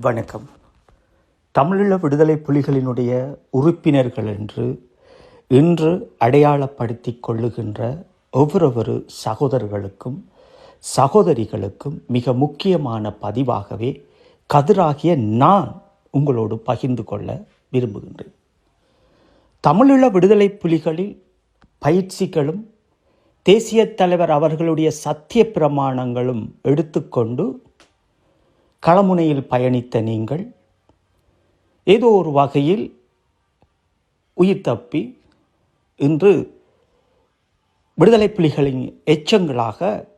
வணக்கம். தமிழீழ விடுதலை புலிகளினுடைய உறுப்பினர்கள் என்று இன்று அடையாளப்படுத்தி கொள்ளுகின்ற ஒவ்வொரு சகோதரர்களுக்கும் சகோதரிகளுக்கும் மிக முக்கியமான பதிவாகவே கதிராகிய நான் உங்களோடு பகிர்ந்து கொள்ள விரும்புகின்றேன். தமிழீழ விடுதலை புலிகளில் பயிற்சிகளும் தேசிய தலைவர் அவர்களுடைய சத்திய பிரமாணங்களும் எடுத்துக்கொண்டு களமுனையில் பயணித்த நீங்கள் ஏதோ ஒரு வகையில் உயிர் தப்பி இன்று விடுதலை புலிகளின் எச்சங்களாக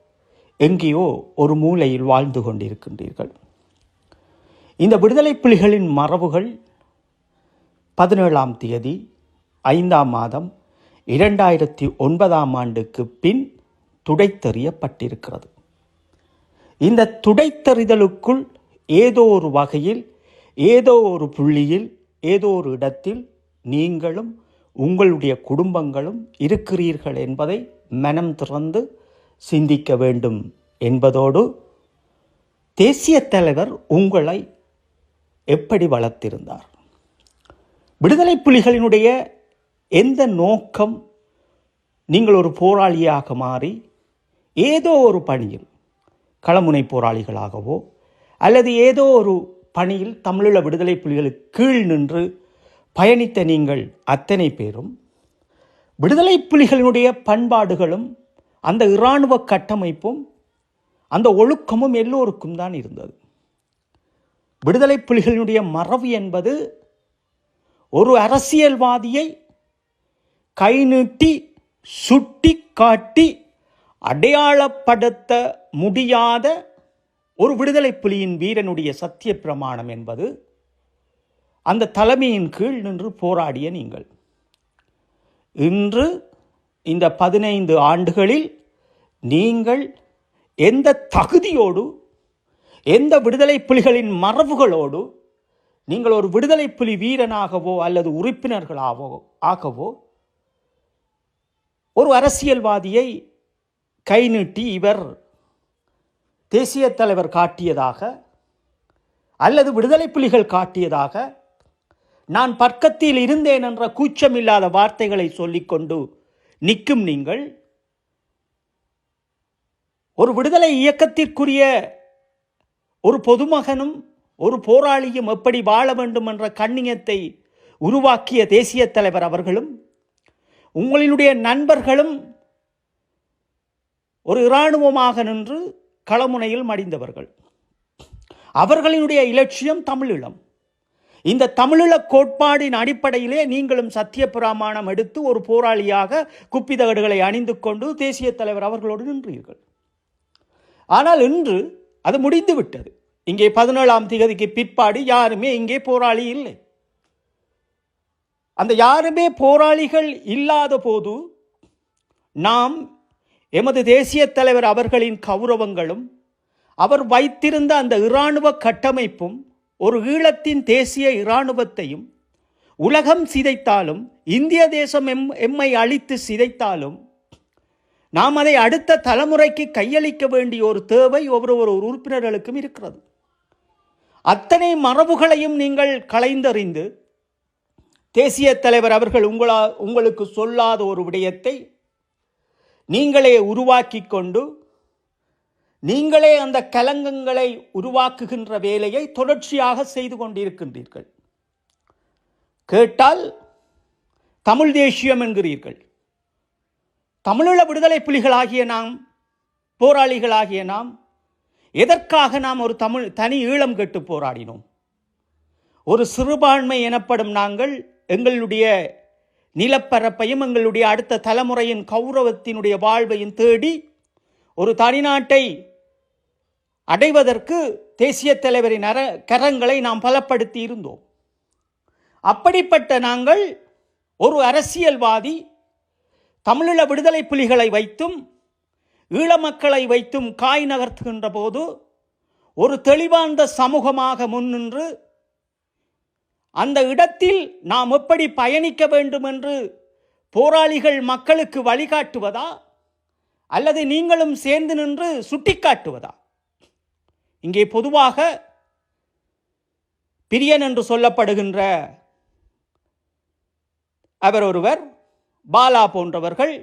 எங்கேயோ ஒரு மூலையில் வாழ்ந்து கொண்டிருக்கின்றீர்கள். இந்த விடுதலை புலிகளின் மரபுகள் பதினேழாம் தேதி ஐந்தாம் மாதம் இரண்டாயிரத்தி ஒன்பதாம் ஆண்டுக்கு பின் துடைத்தெறியப்பட்டிருக்கிறது. இந்த துடைத்தறிதலுக்குள் ஏதோ ஒரு வகையில் ஏதோ ஒரு புள்ளியில் ஏதோ ஒரு இடத்தில் நீங்களும் உங்களுடைய குடும்பங்களும் இருக்கிறீர்கள் என்பதை மனம் திறந்து சிந்திக்க வேண்டும் என்பதோடு தேசிய தலைவர் உங்களை எப்படி வளர்த்திருந்தார்? விடுதலை புலிகளினுடைய எந்த நோக்கம்? நீங்கள் ஒரு போராளியாக மாறி ஏதோ ஒரு பணியில் களமுனை போராளிகளாகவோ அல்லது ஏதோ ஒரு பணியில் தமிழீழ விடுதலை புலிகளுக்கு கீழ் நின்று பயணித்த நீங்கள் அத்தனை பேரும் விடுதலை புலிகளினுடைய பண்பாடுகளும் அந்த இராணுவ கட்டமைப்பும் அந்த ஒழுக்கமும் எல்லோருக்கும் தான் இருந்தது. விடுதலை புலிகளினுடைய மரபு என்பது ஒரு அரசியல்வாதியை கை நீட்டி சுட்டி காட்டி அடையாளப்படுத்த முடியாத ஒரு விடுதலை புலியின் வீரனுடைய சத்திய பிரமாணம் என்பது அந்த தலைமையின் கீழ் நின்று போராடிய நீங்கள். இன்று இந்த பதினைந்து ஆண்டுகளில் நீங்கள் எந்த தகுதியோடு எந்த விடுதலை புலிகளின் மரபுகளோடு நீங்கள் ஒரு விடுதலை புலி வீரனாகவோ அல்லது உறுப்பினர்களாகவோ ஆகவோ ஒரு அரசியல்வாதியை கை நீட்டி இவர் தேசிய தலைவர் காட்டியதாக அல்லது விடுதலை புலிகள் காட்டியதாக நான் பர்க்கத்தில் இருந்தேன் என்ற கூச்சமில்லாத வார்த்தைகளை சொல்லிக்கொண்டு நிற்கும் நீங்கள் ஒரு விடுதலை இயக்கத்திற்குரிய ஒரு பொதுமகனும் ஒரு போராளியும் எப்படி வாழ வேண்டும் என்ற கண்ணியத்தை உருவாக்கிய தேசிய தலைவர் அவர்களும் உங்களினுடைய நண்பர்களும் ஒரு இராணுவமாக நின்று களமுனையில் மடிந்தவர்கள். அவர்களினுடைய இலட்சியம் தமிழீழம் இந்த தமிழீழ கோட்பாடின் அடிப்படையிலே நீங்களும் சத்திய பிரமாணம் எடுத்து ஒரு போராளியாக குப்பிதகடுகளை அணிந்து கொண்டு தேசிய தலைவர் அவர்களோடு நின்றீர்கள். ஆனால் இன்று அது முடிந்துவிட்டது இங்கே பதினேழாம் திகதிக்கு பிற்பாடு யாருமே இங்கே போராளி இல்லை. அந்த யாருமே போராளிகள் இல்லாத போது நாம் எமது தேசிய தலைவர் அவர்களின் கௌரவங்களும் அவர் வைத்திருந்த அந்த இராணுவ கட்டமைப்பும் ஒரு ஈழத்தின் தேசிய இராணுவத்தையும் உலகம் சிதைத்தாலும் இந்திய தேசம் எம் எம்மை அழித்து சிதைத்தாலும் நாம் அதை அடுத்த தலைமுறைக்கு கையளிக்க வேண்டிய ஒரு தேவை ஒவ்வொரு ஒரு உறுப்பினர்களுக்கும் இருக்கிறது. அத்தனை மரபுகளையும் நீங்கள் களைந்தறிந்து தேசிய தலைவர் அவர்கள் உங்களா உங்களுக்கு சொல்லாத ஒரு விடயத்தை நீங்களே உருவாக்கி கொண்டு நீங்களே அந்த கலங்கங்களை உருவாக்குகின்ற வேலையை தொடர்ச்சியாக செய்து கொண்டிருக்கின்றீர்கள். கேட்டால் தமிழ் தேசியம் என்கிறீர்கள். தமிழீழ விடுதலை புலிகளாகிய நாம் போராளிகளாகிய நாம் எதற்காக நாம் ஒரு தமிழ் தனி ஈழம் கெட்டு போராடினோம்? ஒரு சிறுபான்மை எனப்படும் நாங்கள் எங்களுடைய நிலப்பரப்பையும் எங்களுடைய அடுத்த தலைமுறையின் கௌரவத்தினுடைய வாழ்வையும் தேடி ஒரு தனிநாட்டை அடைவதற்கு தேசிய தலைவரின் அர கரங்களை நாம் பலப்படுத்தி இருந்தோம். அப்படிப்பட்ட நாங்கள் ஒரு அரசியல்வாதி தமிழீழ விடுதலை புலிகளை வைத்தும் ஈழ மக்களை வைத்தும் காய் நகர்த்துகின்ற போது ஒரு தெளிவார்ந்த சமூகமாக முன்னின்று அந்த இடத்தில் நாம் எப்படி பயணிக்க வேண்டும் என்று போராளிகள் மக்களுக்கு வழிகாட்டுவதா? அல்லது நீங்களும் சேர்ந்து நின்று சுட்டிக்காட்டுவதா? இங்கே பொதுவாக பிரியன் என்று சொல்லப்படுகின்ற அவர் ஒருவர் பாலா போன்றவர்கள்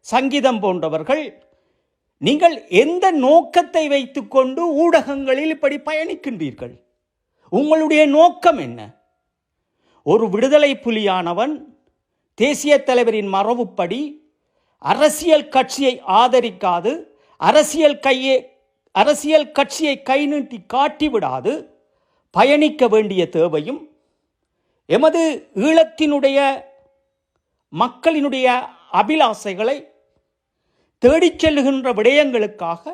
சங்கீதம் போன்றவர்கள் நீங்கள் எந்த நோக்கத்தை வைத்துக்கொண்டு ஊடகங்களில் இப்படி பயணிக்கின்றீர்கள்? உங்களுடைய நோக்கம் என்ன? ஒரு விடுதலை புலியானவன் தேசிய தலைவரின் மரபுப்படி அரசியல் கட்சியை ஆதரிக்காது அரசியல் கையை அரசியல் கட்சியை கை நீட்டி காட்டிவிடாது பயணிக்க வேண்டிய தேவையும் எமது ஈழத்தினுடைய மக்களினுடைய அபிலாசைகளை தேடிச் செல்லுகின்ற விடயங்களுக்காக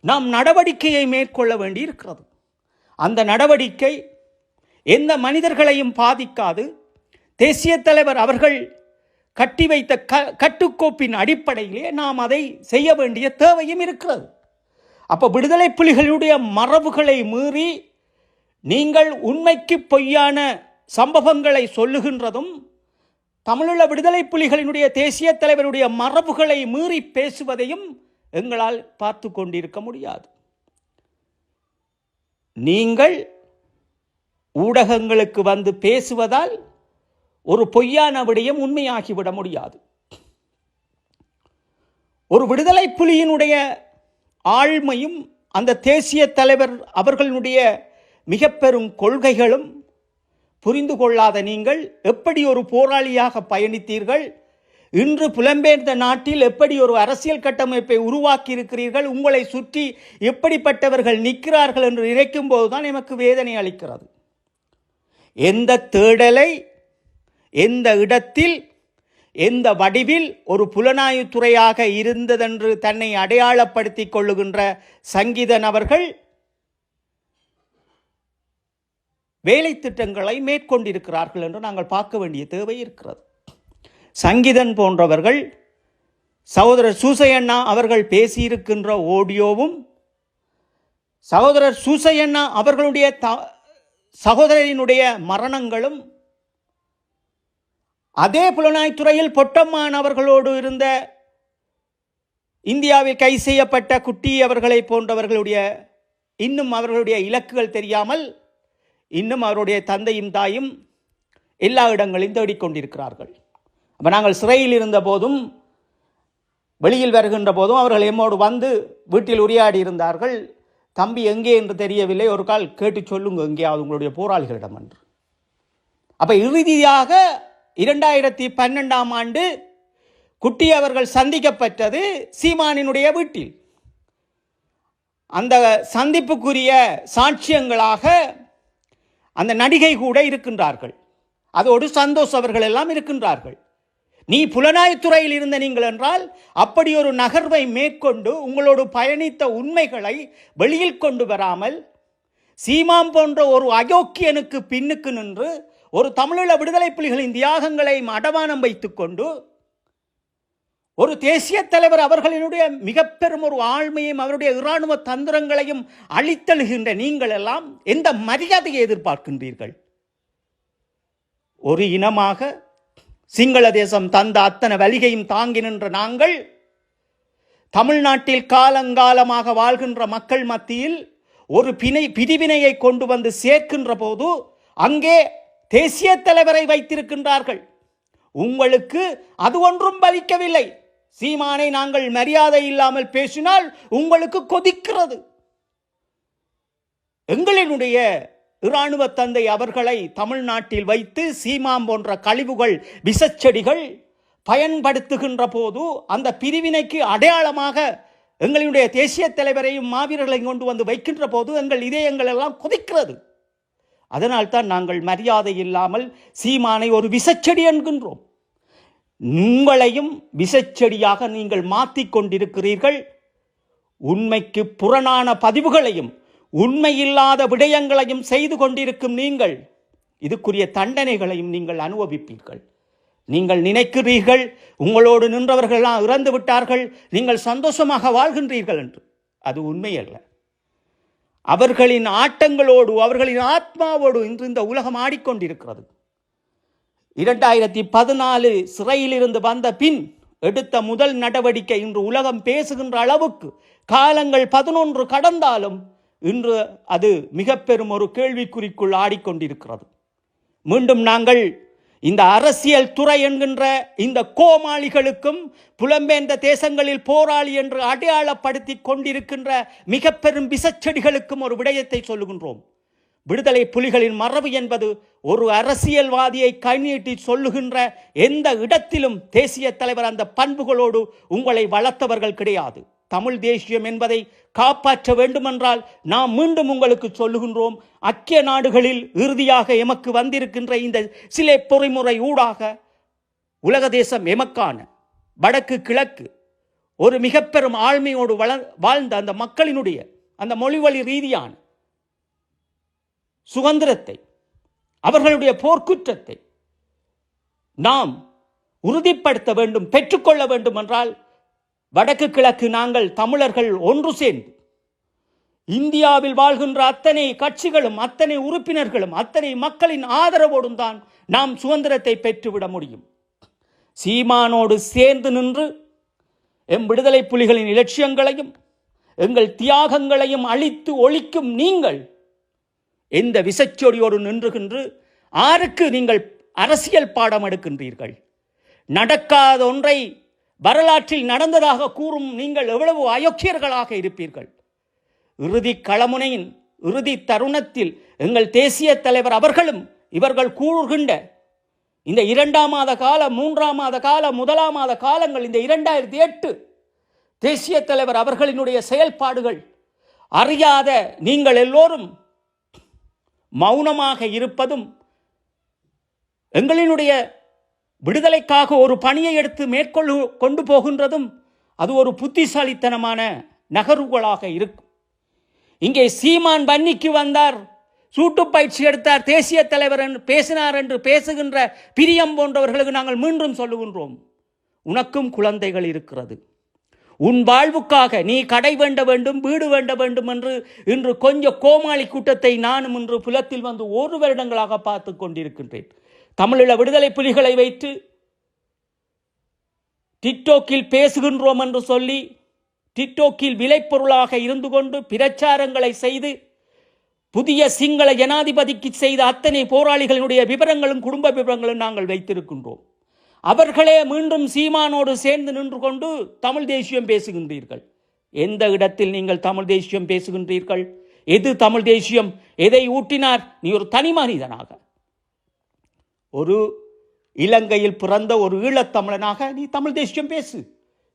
நாம் நடவடிக்கையை மேற்கொள்ள வேண்டியிருக்கிறது. அந்த நடவடிக்கை எந்த மனிதர்களையும் பாதிக்காது. தேசிய தலைவர் அவர்கள் கட்டி வைத்த க கட்டுக்கோப்பின் அடிப்படையிலே நாம் அதை செய்ய வேண்டிய தேவையும் இருக்கிறது. அப்போ விடுதலை புலிகளுடைய மரபுகளை மீறி நீங்கள் உண்மைக்கு பொய்யான சம்பவங்களை சொல்லுகின்றதும் தமிழீழ விடுதலை புலிகளினுடைய தேசிய தலைவருடைய மரபுகளை மீறி பேசுவதையும் எங்களால் பார்த்து கொண்டிருக்க முடியாது. நீங்கள் ஊடகங்களுக்கு வந்து பேசுவதால் ஒரு பொய்யான விடயம் உண்மையாகிவிட முடியாது. ஒரு விடுதலை புலியினுடைய ஆழ்மையும் அந்த தேசிய தலைவர் அவர்களுடைய மிக பெரும் கொள்கைகளும் புரிந்து கொள்ளாத நீங்கள் எப்படி ஒரு போராளியாக பயணித்தீர்கள்? இன்று புலம்பெயர்ந்த நாட்டில் எப்படி ஒரு அரசியல் கட்டமைப்பை உருவாக்கி இருக்கிறீர்கள் உங்களை சுற்றி எப்படிப்பட்டவர்கள் நிற்கிறார்கள் என்று நினைக்கும் போதுதான் எமக்கு வேதனை அளிக்கிறது. எந்த தேடலை எந்த இடத்தில் எந்த வடிவில் ஒரு புலனாய்வுத்துறையாக இருந்ததென்று தன்னை அடையாளப்படுத்திக் கொள்ளுகின்ற சங்கீதன் அவர்கள் வேலை திட்டங்களை மேற்கொண்டிருக்கிறார்கள் என்று நாங்கள் பார்க்க வேண்டிய தேவை இருக்கிறது. சங்கீதன் போன்றவர்கள் சகோதரர் சூசையண்ணா அவர்கள் பேசியிருக்கின்ற ஓடியோவும் சகோதரர் சூசையண்ணா அவர்களுடைய த சகோதரரினுடைய மரணங்களும் அதே புலனாய்த்துறையில் பொட்டம்மான் அவர்களோடு இருந்த இந்தியாவில் கை செய்யப்பட்ட குட்டி அவர்களை போன்றவர்களுடைய இன்னும் அவர்களுடைய இலக்குகள் தெரியாமல் இன்னும் அவருடைய தந்தையும் தாயும் எல்லா இடங்களையும் தேடிக்கொண்டிருக்கிறார்கள் அப்போ நாங்கள் சிறையில் இருந்த போதும் வெளியில் வருகின்ற போதும் அவர்கள் எம்மோடு வந்து வீட்டில் உரையாடி இருந்தார்கள். தம்பி எங்கே என்று தெரியவில்லை. ஒரு கால் கேட்டு சொல்லுங்க எங்கேயாவது உங்களுடைய போராளிகளிடம் என்று. அப்போ இறுதியாக இரண்டாயிரத்தி பன்னெண்டாம் ஆண்டு குட்டி அவர்கள் சந்திக்கப்பட்டது சீமானினுடைய வீட்டில். அந்த சந்திப்புக்குரிய சாட்சியங்களாக அந்த நடிகை கூட இருக்கின்றார்கள். அதோடு சந்தோஷ் அவர்கள் எல்லாம் இருக்கின்றார்கள். நீ புலனாய்த்துறையில் இருந்த நீங்கள் என்றால் அப்படி ஒரு நகர்வை மேற்கொண்டு உங்களோடு பயணித்த உண்மைகளை வெளியில் கொண்டு வராமல் சீமாம் போன்ற ஒரு அயோக்கியனுக்கு பின்னுக்கு நின்று ஒரு தமிழீழ விடுதலை புலிகளின் தியாகங்களை அடமானம் வைத்துக்கொண்டு ஒரு தேசிய தலைவர் அவர்களினுடைய மிக பெரும் ஒரு ஆழ்மையும் அவருடைய இராணுவ தந்திரங்களையும் அழித்தழுகின்ற நீங்கள் எல்லாம் எந்த மரியாதையை எதிர்பார்க்கின்றீர்கள்? ஒரு இனமாக சிங்கள தேசம் தந்த அத்தனை வலிகையும் தாங்கி நின்ற நாங்கள் தமிழ்நாட்டில் காலங்காலமாக வாழ்கின்ற மக்கள் மத்தியில் ஒரு பிணை பிரிவினையை கொண்டு வந்து சேர்க்கின்ற போது அங்கே தேசிய தலைவரை வைத்திருக்கின்றார்கள். உங்களுக்கு அது ஒன்றும் பலிக்கவில்லை. சீமானை நாங்கள் மரியாதை இல்லாமல் பேசினால் உங்களுக்கு கொதிக்கிறது. எங்களினுடைய இராணுவ தந்தை அவர்களை தமிழ்நாட்டில் வைத்து சீமாம் போன்ற கழிவுகள் விசச்செடிகள் பயன்படுத்துகின்ற போது அந்த பிரிவினைக்கு அடையாளமாக எங்களுடைய தேசிய தலைவரையும் மாவீரர்களையும் கொண்டு வந்து வைக்கின்ற போது எங்கள் இதயங்கள் எல்லாம் கொதிக்கிறது. அதனால் தான் நாங்கள் மரியாதை இல்லாமல் சீமானை ஒரு விசச்செடி என்கின்றோம். உங்களையும் விசச்செடியாக நீங்கள் மாற்றிக் கொண்டிருக்கிறீர்கள். உண்மைக்கு புறணான பதிவுகளையும் உண்மையில்லாத விடயங்களையும் செய்து கொண்டிருக்கும் நீங்கள் இதுக்குரிய தண்டனைகளையும் நீங்கள் அனுபவிப்பீர்கள். நீங்கள் நினைக்கிறீர்கள் உங்களோடு நின்றவர்கள்லாம் இறந்து விட்டார்கள் நீங்கள் சந்தோஷமாக வாழ்கின்றீர்கள் என்று. அது உண்மையல்ல. அவர்களின் ஆட்டங்களோடு அவர்களின் ஆத்மாவோடு இன்று இந்த உலகம் ஆடிக்கொண்டிருக்கிறது. இரண்டாயிரத்தி பதினாலு சிறையிலிருந்து வந்த பின் எடுத்த முதல் நடவடிக்கை இன்று உலகம் பேசுகின்ற அளவுக்கு காலங்கள் பதினொன்று கடந்தாலும் இன்று அது மிக பெரும் ஒரு கேள்விக்குறிக்குள் ஆடிக்கொண்டிருக்கிறது. மீண்டும் நாங்கள் இந்த அரசியல் துறை என்கின்ற இந்த கோமாளிகளுக்கும் புலம்பெயர்ந்த தேசங்களில் போராளி என்று அடையாளப்படுத்தி கொண்டிருக்கின்ற மிக பெரும் விசச்செடிகளுக்கும் ஒரு விடயத்தை சொல்லுகின்றோம். விடுதலை புலிகளின் மரபு என்பது ஒரு அரசியல்வாதியை கைநீட்டி சொல்லுகின்ற எந்த இடத்திலும் தேசிய தலைவர் அந்த பண்புகளோடு உங்களை வளர்த்தவர்கள் கிடையாது. தமிழ் தேசியம் என்பதை காப்பாற்ற வேண்டுமென்றால் நாம் மீண்டும் உங்களுக்கு சொல்லுகின்றோம். ஐக்கிய நாடுகளில் இறுதியாக எமக்கு வந்திருக்கின்ற இந்த சிலை பொறிமுறை ஊடாக உலக தேசம் எமக்கான வடக்கு கிழக்கு ஒரு மிக பெரும் ஆழ்மையோடு வள வாழ்ந்த அந்த மக்களினுடைய அந்த மொழிவழி ரீதியான சுதந்திரத்தை அவர்களுடைய போர்க்குற்றத்தை நாம் உறுதிப்படுத்த வேண்டும் பெற்றுக்கொள்ள வேண்டும் என்றால் வடக்கு கிழக்கு நாங்கள் தமிழர்கள் ஒன்று சேர்ந்து இந்தியாவில் வாழ்கின்ற அத்தனை கட்சிகளும் அத்தனை உறுப்பினர்களும் அத்தனை மக்களின் ஆதரவோடும் தான் நாம் சுதந்திரத்தை பெற்றுவிட முடியும். சீமானோடு சேர்ந்து நின்று எம் விடுதலை புலிகளின் இலட்சியங்களையும் எங்கள் தியாகங்களையும் அழித்து ஒழிக்கும் நீங்கள் எந்த விசச்சொடியோடு நின்றுகின்று ஆருக்கு நீங்கள் அரசியல் பாடம் எடுக்கின்றீர்கள்? நடக்காத ஒன்றை வரலாற்றில் நடந்ததாக கூறும் நீங்கள் எவ்வளவு அயோக்கியர்களாக இருப்பீர்கள்? இறுதி களமுனையின் இறுதி தருணத்தில் எங்கள் தேசிய தலைவர் அவர்களும் இவர்கள் கூறுகின்ற இந்த இரண்டாம் மாத கால மூன்றாம் மாத கால முதலாம் மாத காலங்கள் இந்த இரண்டாயிரத்தி எட்டு தேசிய தலைவர் அவர்களினுடைய செயல்பாடுகள் அறியாத நீங்கள் எல்லோரும் மௌனமாக இருப்பதும் எங்களினுடைய விடுதலைக்காக ஒரு பணியை எடுத்து மேற்கொள்ளு கொண்டு போகின்றதும் அது ஒரு புத்திசாலித்தனமான நகர்வுகளாக இருக்கும். இங்கே சீமான் வன்னிக்கு வந்தார். சூட்டு பயிற்சி எடுத்தார். தேசிய தலைவர் என்று பேசினார் என்று பேசுகின்ற பிரியம் போன்றவர்களுக்கு நாங்கள் மீண்டும் சொல்லுகின்றோம். உனக்கும் குழந்தைகள் இருக்கிறது. உன் வாழ்வுக்காக நீ கடை வேண்ட வேண்டும் வீடு வேண்ட வேண்டும் என்று இன்று கொஞ்சம் கோமாளி கூட்டத்தை நானும் இன்று புலத்தில் வந்து ஒரு வருடங்களாக பார்த்து கொண்டிருக்கின்றேன். தமிழீழ விடுதலை புலிகளை வைத்து டிக்டோக்கில் பேசுகின்றோம் என்று சொல்லி டிக்டோக்கில் விலைப்பொருளாக இருந்து கொண்டு பிரச்சாரங்களை செய்து புதிய சிங்கள ஜனாதிபதிக்கு செய்த அத்தனை போராளிகளினுடைய விவரங்களும் குடும்ப விவரங்களும் நாங்கள் வைத்திருக்கின்றோம். அவர்களே மீண்டும் சீமானோடு சேர்ந்து நின்று கொண்டு தமிழ் தேசியம் பேசுகின்றீர்கள். எந்த இடத்தில் நீங்கள் தமிழ் தேசியம் பேசுகின்றீர்கள்? எது தமிழ் தேசியம்? எதை ஊட்டினார்? நீ ஒரு தனி மனிதனாக. ஒரு இலங்கையில் பிறந்த ஒரு ஈழத்தமிழனாக நீ தமிழ் தேசியம் பேசு.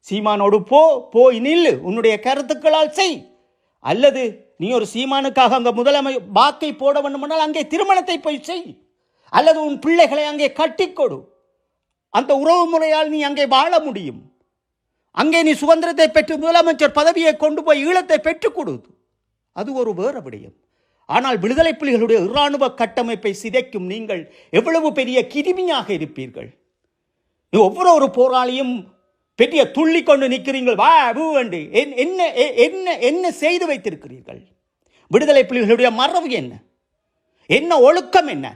சீமானோடு போ போய் நில்லு. உன்னுடைய கருத்துக்களால் செய். அல்லது நீ ஒரு சீமானுக்காக அங்கே முதலமை வாக்கை போட வேண்டுமானால் அங்கே திருமணத்தை போய் செய். அல்லது உன் பிள்ளைகளை அங்கே கட்டிக்கொடு. அந்த உறவு முறையால் நீ அங்கே வாழ முடியும். அங்கே நீ சுதந்திரத்தை பெற்று முதலமைச்சர் பதவியை கொண்டு போய் ஈழத்தை பெற்றுக் கொடு. அது ஒரு வேறு விடயம். ஆனால் விடுதலை புலிகளுடைய இராணுவ கட்டமைப்பை சிதைக்கும் நீங்கள் எவ்வளவு பெரிய கிருமியாக இருப்பீர்கள்? ஒவ்வொரு ஒரு போராளியும் பெரிய துள்ளி கொண்டு நிற்கிறீர்கள். வா பூ என்ன என்ன என்ன செய்து வைத்திருக்கிறீர்கள்? விடுதலை புலிகளுடைய மரபு என்ன? என்ன ஒழுக்கம் என்ன?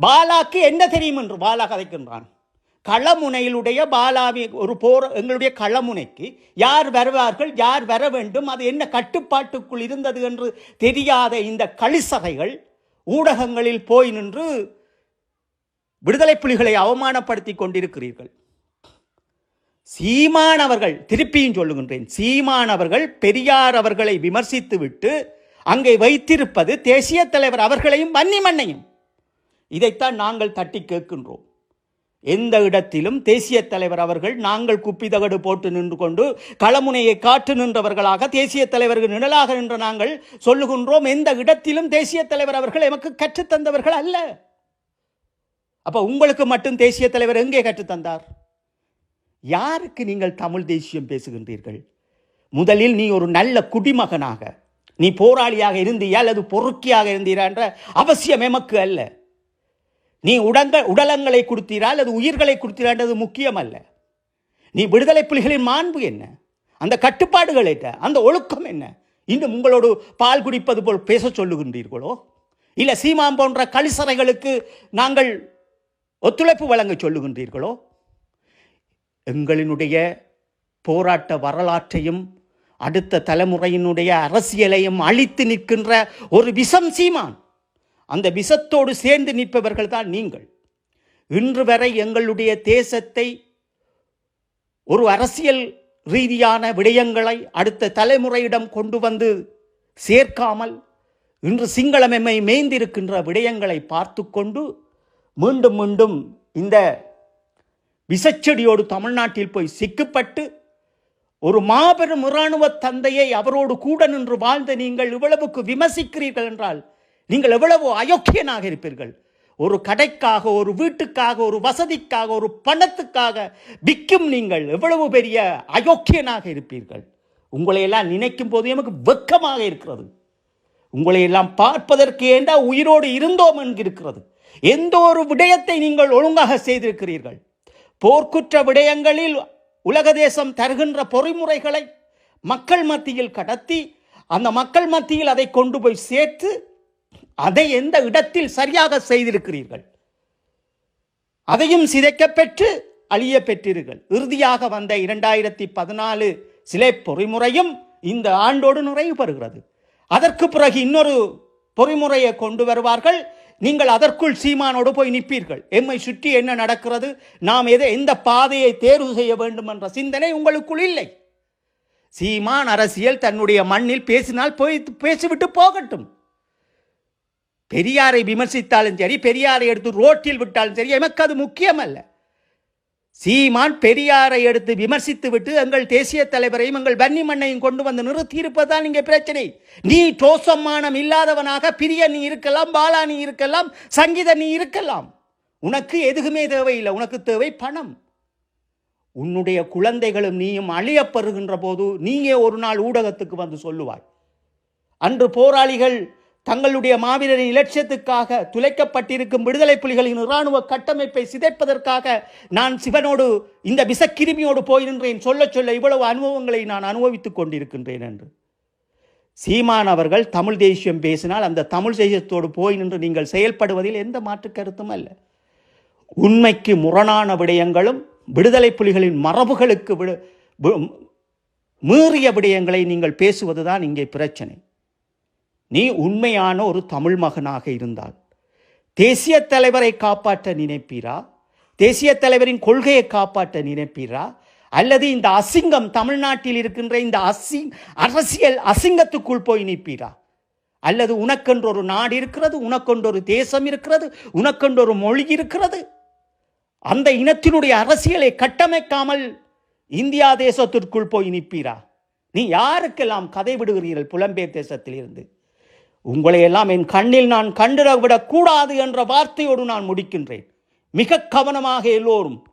பாலாக்கு என்ன தெரியும் என்று பாலா கதைக்கின்றான். களமுனையிலுடைய பாலாவி ஒரு போர் எங்களுடைய களமுனைக்கு யார் வருவார்கள் யார் வர வேண்டும் அது என்ன கட்டுப்பாட்டுக்குள் இருந்தது என்று தெரியாத இந்த களிசகைகள் ஊடகங்களில் போய் நின்று விடுதலை புலிகளை அவமானப்படுத்தி கொண்டிருக்கிறீர்கள். சீமான் அவர்கள் திருப்பியும் சொல்லுகின்றேன் சீமான் அவர்கள் பெரியார் அவர்களை விமர்சித்துவிட்டு அங்கே வைத்திருப்பது தேசிய தலைவர் அவர்களையும் வன்னி மண்ணையும். இதைத்தான் நாங்கள் தட்டி கேட்கின்றோம். எந்த இடத்திலும் தேசிய தலைவர் அவர்கள் நாங்கள் குப்பி தகடு போட்டு நின்று கொண்டு களமுனையை காட்டு நின்றவர்களாக தேசிய தலைவர்கள் நிழலாக நின்ற நாங்கள் சொல்லுகின்றோம் எந்த இடத்திலும் தேசிய தலைவர் அவர்கள் எமக்கு கற்றுத்தந்தவர்கள் அல்ல. அப்ப உங்களுக்கு மட்டும் தேசிய தலைவர் எங்கே கற்றுத்தந்தார் யாருக்கு நீங்கள் தமிழ் தேசியம் பேசுகின்றீர்கள்? முதலில் நீ ஒரு நல்ல குடிமகனாக நீ போராளியாக இருந்தியா அல்லது பொறுக்கியாக இருந்தீரா என்ற அவசியம் எமக்கு அல்ல. நீ உடங்க உடலங்களை கொடுத்தீரா அல்லது உயிர்களை கொடுத்தீரான்றது முக்கியம் அல்ல நீ விடுதலை புலிகளின் மாண்பு என்ன? அந்த கட்டுப்பாடுகள் என்ன? அந்த ஒழுக்கம் என்ன? இன்னும் உங்களோடு பால் குடிப்பது போல் பேச சொல்லுகின்றீர்களோ? இல்லை சீமான் போன்ற கழிசறைகளுக்கு நாங்கள் ஒத்துழைப்பு வழங்க சொல்லுகின்றீர்களோ? எங்களினுடைய போராட்ட வரலாற்றையும் அடுத்த தலைமுறையினுடைய அரசியலையும் அழித்து நிற்கின்ற ஒரு விஷம் சீமான். அந்த விஷத்தோடு சேர்ந்து நிற்பவர்கள் தான் நீங்கள். இன்று வரை எங்களுடைய தேசத்தை ஒரு அரசியல் ரீதியான விடயங்களை அடுத்த தலைமுறையிடம் கொண்டு வந்து சேர்க்காமல் இன்று சிங்களமெம்மை மேய்ந்திருக்கின்ற விடயங்களை பார்த்து கொண்டு மீண்டும் மீண்டும் இந்த விசச்செடியோடு தமிழ்நாட்டில் போய் சிக்கப்பட்டு ஒரு மாபெரும் இராணுவ தந்தையை அவரோடு கூட நின்று வாழ்ந்த நீங்கள் இவ்வளவுக்கு விமர்சிக்கிறீர்கள் என்றால் நீங்கள் எவ்வளவு அயோக்கியனாக இருப்பீர்கள். ஒரு கடைக்காக ஒரு வீட்டுக்காக ஒரு வசதிக்காக ஒரு பணத்துக்காக விற்கும் நீங்கள் எவ்வளவு பெரிய அயோக்கியனாக இருப்பீர்கள். உங்களையெல்லாம் நினைக்கும் போது எனக்கு வெக்கமாக இருக்கிறது. உங்களையெல்லாம் பார்ப்பதற்கு ஏண்டா உயிரோடு இருந்தோம் என்கிறது எந்த ஒரு விடயத்தை நீங்கள் ஒழுங்காக செய்திருக்கிறீர்கள். போர்க்குற்ற விடயங்களில் உலக தேசம் தருகின்ற பொறிமுறைகளை மக்கள் மத்தியில் கடத்தி அந்த மக்கள் மத்தியில் அதை கொண்டு போய் சேர்த்து அதை எந்த இடத்தில் சரியாக செய்திருக்கிறீர்கள்? அதையும் சிதைக்கப் பெற்று அழிய பெற்றீர்கள் இறுதியாக வந்த இரண்டாயிரத்தி பதினாலு சிலை பொறிமுறையும் இந்த ஆண்டோடு நிறைவு பெறுகிறது. அதற்கு பிறகு இன்னொரு பொறிமுறையை கொண்டு வருவார்கள். நீங்கள் அதற்குள் சீமானோடு போய் நிற்பீர்கள். எம்மை சுற்றி என்ன நடக்கிறது? நாம் எதை எந்த பாதையை தேர்வு செய்ய வேண்டும் என்ற சிந்தனை உங்களுக்குள் இல்லை. சீமான் அரசியல் தன்னுடைய மண்ணில் பேசினால் போய் பேசிவிட்டு போகட்டும். பெரியாரை விமர்சித்தாலும் சரி பெரியாரை எடுத்து ரோட்டில் விட்டாலும் சரி எமக்கு அது முக்கியமல்ல. சீமான் பெரியாரை எடுத்து விமர்சித்து விட்டு எங்கள் தேசிய தலைவரையும் எங்கள் வன்னி மண்ணையும் கொண்டு வந்து நிறுத்தி இருப்பதுதான் இங்கே பிரச்சனை. நீ தோசம்மானம் இல்லாதவனாக பிரிய நீ இருக்கலாம் பாலா நீ இருக்கலாம் சங்கீத நீ இருக்கலாம். உனக்கு எதுக்குமே தேவையில்லை உனக்கு தேவை பணம். உன்னுடைய குழந்தைகளும் நீயும் அழியப்பெறுகின்ற போது நீயே ஒரு நாள் ஊடகத்துக்கு வந்து சொல்லுவாய். அன்று போராளிகள் தங்களுடைய மாவீரரின் இலட்சியத்துக்காக துளைக்கப்பட்டிருக்கும் விடுதலை புலிகளின் இராணுவ கட்டமைப்பை சிதைப்பதற்காக நான் சிவனோடு இந்த விசக்கிருமியோடு போய் நின்றேன் சொல்ல சொல்ல இவ்வளவு அனுபவங்களை நான் அனுபவித்துக் கொண்டிருக்கின்றேன் என்று. சீமான் அவர்கள் தமிழ் தேசியம் பேசினால் அந்த தமிழ் தேசியத்தோடு போய் நின்று நீங்கள் செயல்படுவதில் எந்த மாற்று கருத்தும் அல்ல. உண்மைக்கு முரணான விடயங்களும் விடுதலை புலிகளின் மரபுகளுக்கு விடு மீறிய விடயங்களை நீங்கள் பேசுவதுதான் இங்கே பிரச்சனை. நீ உண்மையான ஒரு தமிழ் மகனாக இருந்தால் தேசிய தலைவரை காப்பாற்ற நினைப்பீரா? தேசிய தலைவரின் கொள்கையை காப்பாற்ற நினைப்பீரா? அல்லது இந்த அசிங்கம் தமிழ்நாட்டில் இருக்கின்ற இந்த அசி அரசியல் அசிங்கத்துக்குள் போய் நிற்பீரா? அல்லது உனக்கென்று ஒரு நாடு இருக்கிறது உனக்கென்று ஒரு தேசம் இருக்கிறது உனக்கென்று ஒரு மொழி இருக்கிறது? அந்த இனத்தினுடைய அரசியலை கட்டமைக்காமல் இந்தியா தேசத்திற்குள் போய் நிற்பீரா? நீ யாருக்கெல்லாம் கதை விடுகிறீர்கள் புலம்பெயர் தேசத்திலிருந்து? உங்களை எல்லாம் என் கண்ணில் நான் கண்டிடவிடக் கூடாது என்ற வார்த்தையோடு நான் முடிக்கின்றேன். மிக கவனமாக எல்லோரும்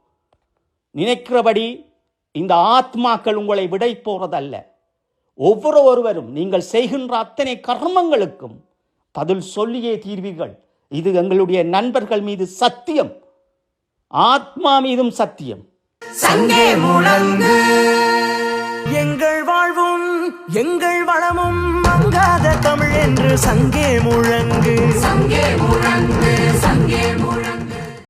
நினைக்கிறபடி இந்த ஆத்மாக்கள் உங்களை விடை போறதல்ல. ஒவ்வொரு ஒருவரும் நீங்கள் செய்கின்ற அத்தனை கர்மங்களுக்கும் பதில் சொல்லியே தீர்வீர்கள். இது எங்களுடைய நண்பர்கள் மீது சத்தியம். ஆத்மா மீதும் சத்தியம். சங்கே எங்கள் எங்கள் வளமும் மங்காத தமிழ் என்று சங்கே முழங்கு. சங்கே முழங்கு சங்கே முழங்கு.